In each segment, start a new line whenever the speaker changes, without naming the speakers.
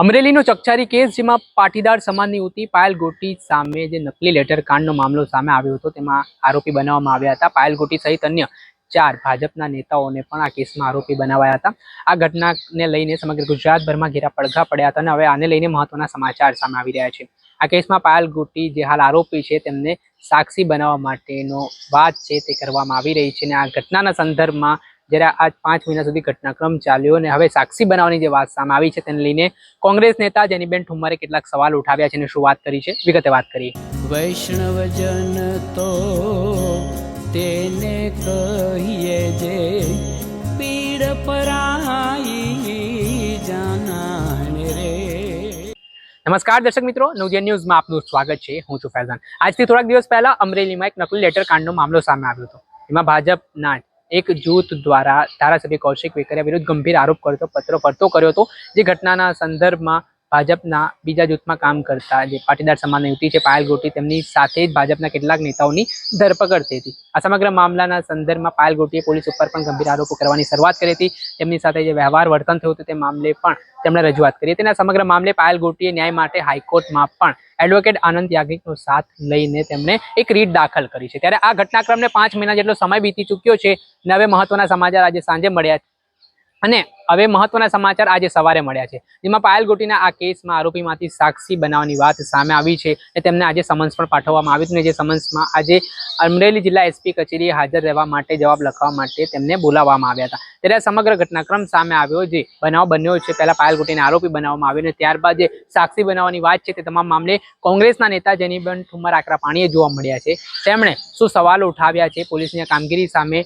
અમરેલીનો ચકચારી case, જેમાં પાટીદાર સમાજની યુવતી પાયલ ગોટી સામે જે નકલી લેટર કાંડનો મામલો સામે આવ્યો હતો, તેમાં આરોપી બનાવવામાં આવ્યા હતા. પાયલ ગોટી સહિત અન્ય ચાર ભાજપના નેતાઓને પણ આ કેસમાં આરોપી બનાવાયા હતા. આ ઘટનાને લઈને સમગ્ર ગુજરાતભરમાં ઘેરા પડઘા પડ્યા હતા અને હવે આને લઈને મહત્વના સમાચાર સામે આવી રહ્યા છે. આ કેસમાં પાયલ ગોટી જે હાલ આરોપી છે, તેમને સાક્ષી બનાવવા માટેનો વાત છે, તે કરવામાં આવી રહી છે અને આ ઘટનાના સંદર્ભમાં જ્યારે આજ પાંચ મહિના સુધી ઘટનાક્રમ ચાલ્યો અને હવે સાક્ષી બનાવવાની જે વાત સામે આવી છે તેને લઈને કોંગ્રેસ નેતા જેનીબેન ઠુમ્મરે કેટલાક સવાલ ઉઠાવ્યા છે અને શું વાત કરી છે? વિગતે વાત કરીએ.
વૈષ્ણવજન તો તેને કહીએ જે પીડ પરાઈ જાનાને રે.
નમસ્કાર દર્શક મિત્રો નવજન ન્યૂઝમાં આપનું સ્વાગત છે. હું છું ફૈઝાન. આજથી થોડાક દિવસ પહેલા અમરેલીમાં એક નકલી લેટર કાંડનો મામલો સામે આવ્યો હતો. એમાં ભાજપના એક જૂથ દ્વારા ધારાસભ્ય કૌશિક વેકરિયા વિરુદ્ધ ગંભીર આરોપ કરતો પત્ર ફરતો કર્યો હતો. જે ઘટનાના સંદર્ભમાં ભાજપના બીજા જૂથમાં કામ કરતા જે પાટીદાર સમાજની યુવતી છે, પાયલ ગોટી, તેમની સાથે જ ભાજપના કેટલાક નેતાઓની ધરપકડ થઈ હતી. આ સમગ્ર મામલાના સંદર્ભમાં પાયલ ગોટીએ પોલીસ ઉપર પણ ગંભીર આરોપો કરવાની શરૂઆત કરી હતી. તેમની સાથે જે વ્યવહાર વર્તન થયું હતું તે મામલે પણ તેમણે રજૂઆત કરી. હતી અને સમગ્ર મામલે પાયલ ગોટીએ ન્યાય માટે હાઈકોર્ટમાં પણ એડવોકેટ આનંદ યાજ્ઞિકનો સાથ લઈને તેમણે એક રીટ દાખલ કરી છે. ત્યારે આ ઘટનાક્રમને પાંચ મહિના જેટલો સમય બીતી ચૂક્યો છે અને હવે મહત્વના સમાચાર આજે સાંજે મળ્યા અને હવે મહત્વના સમાચાર આજે સવારે મળ્યા છે. જેમાં પાયલ ગોટીના આ કેસમાં આરોપીમાંથી સાક્ષી બનાવવાની વાત સામે આવી છે અને તેમને આજે સમન્સ પણ પાઠવવામાં આવ્યું હતું જે સમન્સમાં આજે અમરેલી જિલ્લા એસપી કચેરીએ હાજર રહેવા માટે જવાબ લખવા માટે તેમને બોલાવવામાં આવ્યા હતા. ત્યારે સમગ્ર ઘટનાક્રમ સામે આવ્યો જે બનાવ બન્યો છે. પહેલા પાયલ ગોટીને આરોપી બનાવવામાં આવ્યો અને ત્યારબાદ જે સાક્ષી બનાવવાની વાત છે તે તમામ મામલે કોંગ્રેસના નેતા જેનીબેન ઠુમર આકરા પાણીએ જોવા મળ્યા છે. તેમણે શું સવાલો ઉઠાવ્યા છે? પોલીસની કામગીરી સામે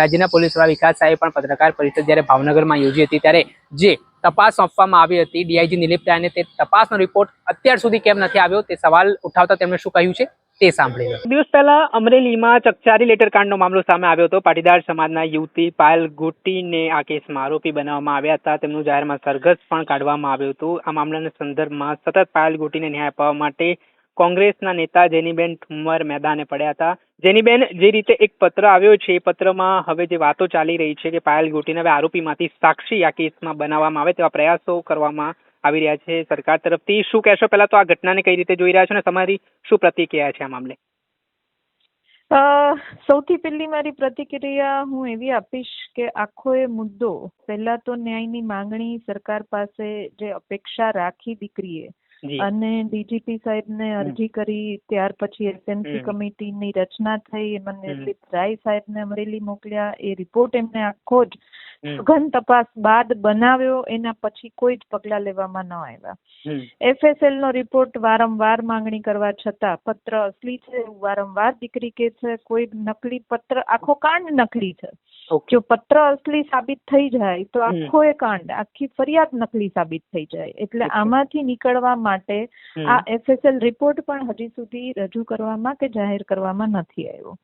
રાજ્યના પોલીસ વડા વિકાસ સાહેબ પણ પત્રકાર પરિષદ જ્યારે ભાવનગરમાં યોજી હતી ત્યારે જે તપાસ સોંપવામાં આવી હતી, ડીઆઈજી નિલીપ રાયને તે તપાસનો રિપોર્ટ અત્યાર સુધી કેમ નથી આવ્યો તે સવાલ ઉઠાવતા તેમણે શું કહ્યું છે? તે સાંભળી દિવસ પહેલા અમરેલીમાં ચકચારી લેટર કાંડનો મામલો સામે આવ્યો હતો. પાટીદાર સમાજના યુવતી પાયલ ગોટીને આ કેસમાં આરોપી બનાવવામાં આવ્યા હતા. તેમનું જાહેરમાં સરઘસ પણ કાઢવામાં આવ્યું હતું. આ મામલાના સંદર્ભમાં સતત પાયલ ગોટીને ન્યાય અપાવવા માટે કોંગ્રેસના નેતા જેનીબેન ઠુમ્મર મેદાને પડ્યા હતા. જેનીબેન, જે રીતે એક પત્ર આવ્યો છે, એ પત્રમાં હવે જે વાતો ચાલી રહી છે કે પાયલ ગોટીને હવે આરોપીમાંથી સાક્ષી આ કેસમાં બનાવવામાં આવે તેવા પ્રયાસો કરવામાં આવી રહ્યા છે સરકાર તરફથી. શું કહેશો? પહેલા તો આ ઘટનાને કઈ રીતે જોઈ રહ્યા છો ને? તમારી શું પ્રતિક્રિયા છે આ મામલે?
સૌથી પહેલી મારી પ્રતિક્રિયા હું એવી આપીશ કે આખો એ મુદ્દો પહેલા તો ન્યાયની માંગણી સરકાર પાસે જે અપેક્ષા રાખી દીકરીએ અને ડીજીપી સાહેબને અરજી કરી ત્યાર પછી એસએમસી. કમિટીની રચના થઈ એમાં નિર્લિત રાય સાહેબને અમરેલી મોકલ્યા. એ રિપોર્ટ એમને આખો જ. સઘન તપાસ બાદ બનાવ્યો. એના પછી કોઈ જ પગલાં લેવામાં ન આવ્યા. એફએસએલ નો રિપોર્ટ વારંવાર માંગણી કરવા છતાં પત્ર અસલી છે વારંવાર દીકરી કે છે કોઈ નકલી પત્ર આખો કાંડ નકલી છે. જો પત્ર અસલી સાબિત થઈ જાય તો આખો એ કાંડ આખી ફરિયાદ નકલી સાબિત થઈ જાય. એટલે આમાંથી નીકળવા માટે આ એફએસએલ રિપોર્ટ પણ હજી સુધી રજૂ કરવામાં કે જાહેર કરવામાં નથી આવ્યો.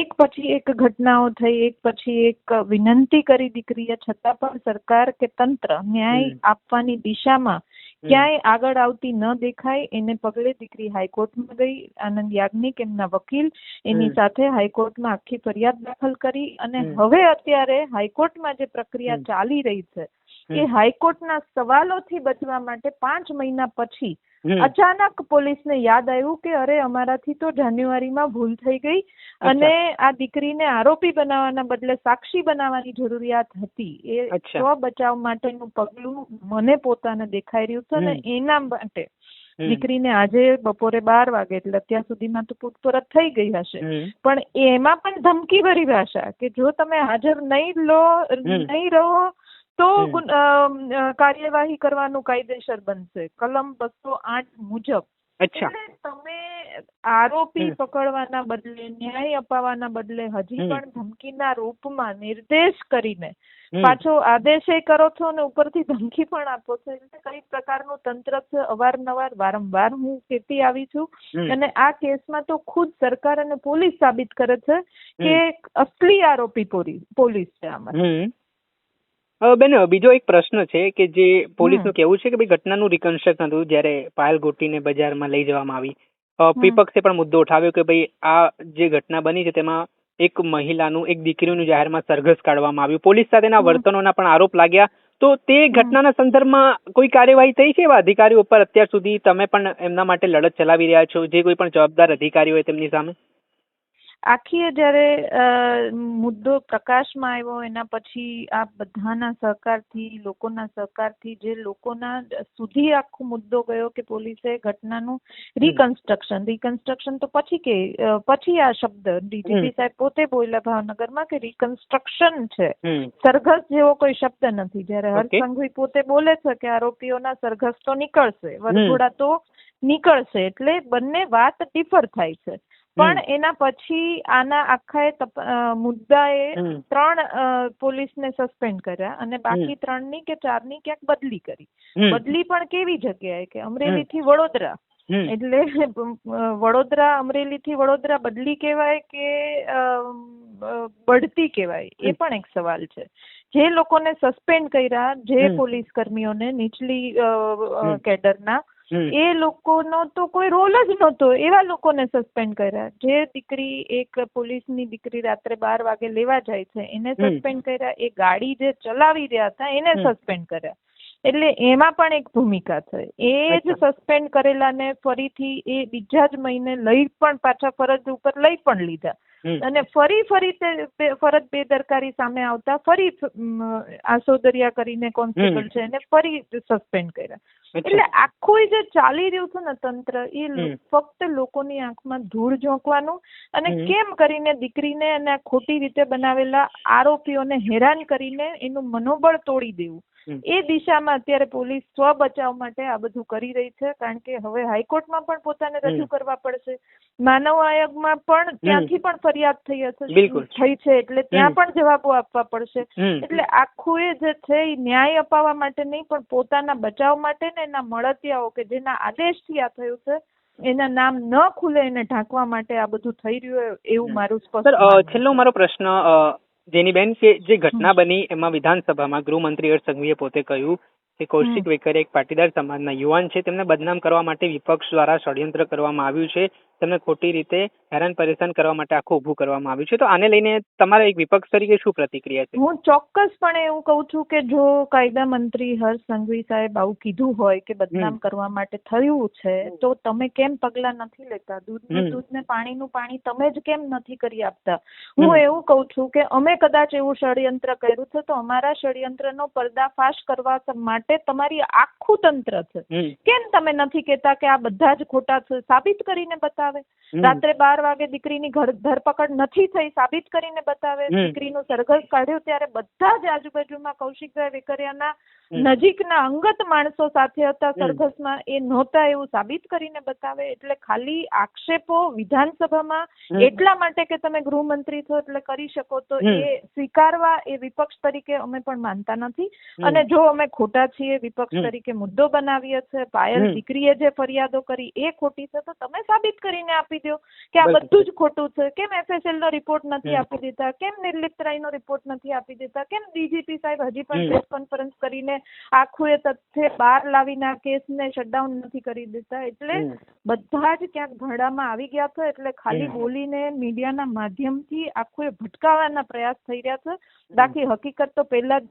એક પછી એક ઘટનાઓ થઈ એક પછી એક વિનંતી કરી દીકરીએ છતાં પણ સરકાર કે તંત્ર ન્યાય આપવાની દિશામાં. ક્યાંય આગળ આવતી ન દેખાય એને પગલે દીકરી હાઈકોર્ટમાં ગઈ આનંદ યાજ્ઞિક એમના વકીલ એની. સાથે હાઈકોર્ટમાં આખી ફરિયાદ દાખલ કરી અને હવે અત્યારે હાઈકોર્ટમાં જે પ્રક્રિયા ચાલી રહી છે. એ હાઈકોર્ટના સવાલોથી બચવા માટે પાંચ મહિના પછી. અચાનક પોલીસને યાદ આવ્યું કે અરે અમારાથી તો જાન્યુઆરીમાં ભૂલ થઈ ગઈ અને આ દીકરીને આરોપી બનાવવાના બદલે સાક્ષી બનાવવાની જરૂરિયાત હતી. એ
અચ્છા.
સ્વ બચાવ માટેનું પગલું મને પોતાને દેખાઈ રહ્યું છે અને એના માટે દીકરીને આજે બપોરે બાર વાગે એટલે અત્યાર સુધીમાં તો પૂછપરછ થઈ ગઈ હશે. પણ એમાં પણ ધમકી ભરી ભાષા કે જો તમે હાજર નહીં લો નહીં રહો તો કાર્યવાહી કરવાનું કાયદેસર બનશે. કલમ બસો આઠ મુજબ.
અચ્છા.
તમે આરોપી પકડવાના બદલે ન્યાય અપાવવાના બદલે હજી પણ ધમકીના રૂપમાં નિર્દેશ કરીને પાછો આદેશ કરો છો અને ઉપરથી ધમકી પણ આપો છો એટલે કઈ પ્રકારનું તંત્ર છે? અવારનવાર વારંવાર હું કહેતી આવી છું. અને આ કેસમાં તો ખુદ સરકાર અને પોલીસ સાબિત કરે છે કે અસલી આરોપી પોલીસ છે આમાં.
બેન બીજો એક પ્રશ્ન છે કે જે પોલીસનું. કહેવું છે કે ભાઈ ઘટનાનું રિકન્સ્ટ્રક્શન હતું જ્યારે પાયલ ગોટીને બજારમાં લઈ જવામાં આવી. વિપક્ષે પણ મુદ્દો ઉઠાવ્યો કે ભાઈ આ જે ઘટના બની છે તેમાં એક મહિલાનું એક દીકરીનું જાહેરમાં સરઘસ કાઢવામાં આવ્યું. પોલીસ સાથેના વર્તનોના પણ આરોપ લાગ્યા. તો તે ઘટનાના સંદર્ભમાં કોઈ કાર્યવાહી થઈ છે એવા અધિકારીઓ ઉપર અત્યાર સુધી તમે પણ એમના માટે લડત ચલાવી રહ્યા છો? જે કોઈ પણ જવાબદાર અધિકારી હોય તેમની સામે?
આખી જ્યારે મુદ્દો પ્રકાશમાં આવ્યો એના પછી આ બધાના સહકારથી લોકોના સહકારથી જે લોકોના સુધી આખો મુદ્દો ગયો કે પોલીસે ઘટનાનું રિકન્સ્ટ્રક્શન રિકન્સ્ટ્રક્શન તો પછી કે પછી આ શબ્દ ડીજીપી સાહેબ પોતે બોલ્યા ભાવનગરમાં કે રિકન્સ્ટ્રક્શન છે. સરઘસ જેવો કોઈ શબ્દ નથી. જ્યારે
Okay.
હર્ષ સંઘવી પોતે બોલે છે કે આરોપીઓના સરઘસ તો નીકળશે વરઘોડા તો નીકળશે એટલે બંને વાત ડિફર થાય છે. પણ એના પછી આના આખા મુદ્દાએ ત્રણ પોલીસ પોલીસને સસ્પેન્ડ કર્યા અને બાકી ત્રણની કે ચારની ક્યાંક બદલી કરી. બદલી પણ કેવી જગ્યાએ કે અમરેલી થી વડોદરા. એટલે વડોદરા અમરેલી થી વડોદરા બદલી કહેવાય કે બઢતી કહેવાય? એ પણ એક સવાલ છે. જે લોકોને સસ્પેન્ડ કર્યા જે પોલીસ કર્મીઓને નીચલી કેડરના. એ લોકોનો તો કોઈ રોલ જ નહોતો. એવા લોકોને સસ્પેન્ડ કર્યા. જે દીકરી એક પોલીસની દીકરી રાત્રે બાર વાગે લેવા જાય છે એને સસ્પેન્ડ કર્યા. એ ગાડી જે ચલાવી રહ્યા હતા એને સસ્પેન્ડ કર્યા. એટલે એમાં પણ એક ભૂમિકા છે. એ જ. સસ્પેન્ડ કરેલાને ફરીથી એ બીજા જ મહિને લઈ પણ પાછા ફરજ ઉપર લઈ પણ લીધા. અને ફરી ફરી તે ફરજ બેદરકારી સામે આવતા ફરી આસોદરિયા કરીને કોન્સ્ટેબલ છે એને ફરી સસ્પેન્ડ કર્યા. એટલે આખું જે ચાલી રહ્યું હતું ને તંત્ર એ ફક્ત લોકોની આંખમાં ધૂળ ઝોંકવાનું અને કેમ કરીને દીકરીને અને આ ખોટી રીતે બનાવેલા આરોપીઓને હેરાન કરીને એનું મનોબળ તોડી દેવું. એ દિશામાં અત્યારે પોલીસ સ્વ બચાવ માટે આ બધું કરી રહી છે કારણ કે હવે હાઈકોર્ટમાં પણ પોતાને રજૂ કરવા પડશે. માનવ આયોગમાં પણ ત્યાંથી પણ ફરિયાદ થઈ હશે થઈ છે એટલે ત્યાં પણ જવાબો આપવા પડશે. એટલે આખું એ જે છે એ ન્યાય અપાવવા માટે નહીં પણ પોતાના બચાવ માટે ને એના મળતિયાઓ કે જેના આદેશથી આ થયું છે એના નામ ન ખુલે એને ઢાંકવા માટે આ બધું થઈ રહ્યું હોય એવું મારું સ્પષ્ટ
છેલ્લો. મારો પ્રશ્ન અ, જેનીબેન કે જે ઘટના બની એમાં વિધાનસભામાં ગૃહમંત્રી હર્ષ સંઘવીએ પોતે કહ્યું કે કૌશિક
હમ.
એક પાટીદાર સમાજના યુવાન છે. તેમને બદનામ કરવા માટે વિપક્ષ દ્વારા ષડયંત્ર કરવામાં આવ્યું છે. તેમને ખોટી રીતે હેરાન પરેશાન કરવા માટે આખું ઊભું કરવામાં આવ્યું છે. તો આને લઈને તમારા એક વિપક્ષ તરીકે શું પ્રતિક્રિયા છે?
હું ચોક્કસપણે એવું કહું છું કે જો કાયદા મંત્રી હર્ષ સંઘવી સાહેબ આવું કીધું હોય કે બદનામ કરવા માટે થયું છે તો તમે કેમ પગલા નથી લેતા? દૂધનું દૂધ ને પાણીનું પાણી તમે જ કેમ નથી કરી આપતા? હું એવું કહું છું કે અમે કદાચ એવું ષડયંત્ર કર્યું છે તો અમારા ષડયંત્રનો પર્દાફાશ કરવા માટે તમારી આખું તંત્ર છે. કેમ તમે નથી કહેતા કે આ બધા જ ખોટા છે? સાબિત કરીને બતાવે
હમ.
રાત્રે બાર વાગે દીકરીની ઘર ધરપકડ નથી થઈ સાબિત કરીને બતાવે. દીકરીનું સરઘસ કાઢ્યું ત્યારે બધા જ આજુબાજુમાં કૌશિકભાઈ વેકરિયાના નજીકના અંગત માણસો સાથે હતા. સરઘસમાં એ નહોતા એવું સાબિત કરીને બતાવે. એટલે ખાલી આક્ષેપો વિધાનસભામાં એટલા માટે કે તમે ગૃહમંત્રી છો એટલે કરી શકો તો એ સ્વીકારવા એ વિપક્ષ તરીકે અમે પણ માનતા નથી. અને જો અમે ખોટા છીએ વિપક્ષ તરીકે મુદ્દો બનાવીએ છીએ પાયલ. દીકરીએ જે ફરિયાદો કરી એ ખોટી છે તો તમે સાબિત કરીને આપી દો કે આ બધું જ ખોટું છે. કેમ એફએસએલ નો રિપોર્ટ નથી આપી દીધા? કેમ નિર્લિપ્તરાય નો રિપોર્ટ નથી આપી દીધા? કેમ ડીજીપી સાહેબ હજી પણ પ્રેસ કોન્ફરન્સ કરીને આખું એ તથ્ય બહાર લાવીને આ કેસને શટડાઉન નથી કરી દીધા? એટલે બધા જ ક્યાંક ભરડામાં આવી ગયા છે. એટલે ખાલી બોલીને મીડિયાના માધ્યમથી આખું એ ભટકાવવાના પ્રયાસ થઈ રહ્યા છે. બાકી હકીકત તો પહેલા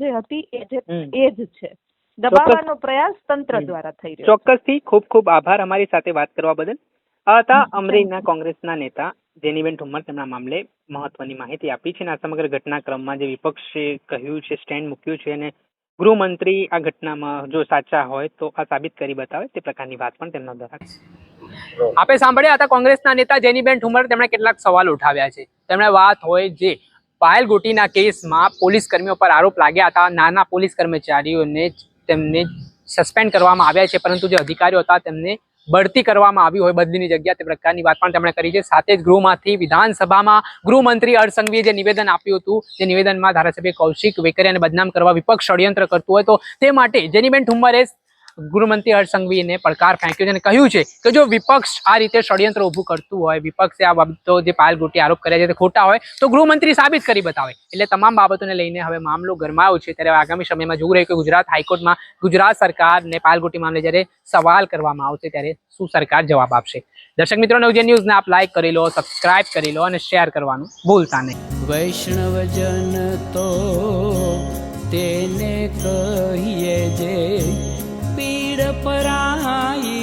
જે હતી એ જે એ જ છે. દબાવવાનો પ્રયાસ તંત્ર દ્વારા થઈ રહ્યો
ચોક્કસથી ખૂબ ખૂબ આભાર અમારી સાથે વાત કરવા બદલ. આ હતા અમરેલીના કોંગ્રેસના નેતા, જેનીબેન ઠુમ્મર તેમના મામલે મહત્વની માહિતી આપી છે અને આ સમગ્ર ઘટનાક્રમમાં જે વિપક્ષે કહ્યું છે, સ્ટેન્ડ મૂક્યું છે અને ગૃહમંત્રી આ ઘટનામાં જો સાચા હોય તો આ સાબિત કરી બતાવે તે પ્રકારની વાત પણ તેમના દ્વારા આપે સાંભળ્યા હતા કોંગ્રેસના નેતા જેનીબેન ઠુમ્મર, તેમણે કેટલાક સવાલ ઉઠાવ્યા છે. તેમણે વાત હોય જે પાયલ ગોટીના કેસમાં પોલીસ કર્મીઓ પર આરોપ લાગ્યા હતા. નાના પોલીસ કર્મચારીઓને તેમને સસ્પેન્ડ કરવામાં આવ્યા છે, પરંતુ જે અધિકારીઓ હતા તેમને બઢતી કરવામાં આવી હોય બદલીની જગ્યા તે પ્રકારની વાત પણ તેમણે કરી છે. સાથે જ ગૃહમાંથી વિધાનસભામાં ગૃહમંત્રી હર્ષ સંઘવીએ જે નિવેદન આપ્યું હતું, જે નિવેદનમાં ધારાસભ્ય કૌશિક વેકરિયાને બદનામ કરવા વિપક્ષ ષડયંત્ર કરતું હોય તો તે માટે જેનીબેન ઠુમ્મરે ગૃહમંત્રી હર્ષ સંઘવીને પડકાર ફેંક્યો છે અને કહ્યું છે કે જો વિપક્ષ આ રીતે ષડયંત્ર ઊભું કરતું હોય, વિપક્ષે આ બાબતો જે પાયલ ગોટી આરોપ કર્યા છે તે ખોટા હોય, તો ગૃહમંત્રી સાબિત કરી બતાવે. એટલે તમામ બાબતોને લઈને હવે મામલો ગરમાયો છે. ત્યારે આગામી સમયમાં જોવું રહ્યું કે ગુજરાત હાઈકોર્ટમાં ગુજરાત સરકારને પાયલ ગોટી મામલે જ્યારે સવાલ કરવામાં આવશે ત્યારે શું સરકાર જવાબ આપશે. દર્શક મિત્રો, નવજે ન્યૂઝને આપ લાઈક કરી લો સબસ્ક્રાઇબ કરી લો અને શેર કરવાનું ભૂલતા નહીં.
વૈષ્ણવજન તો તેને કહીએ જે परा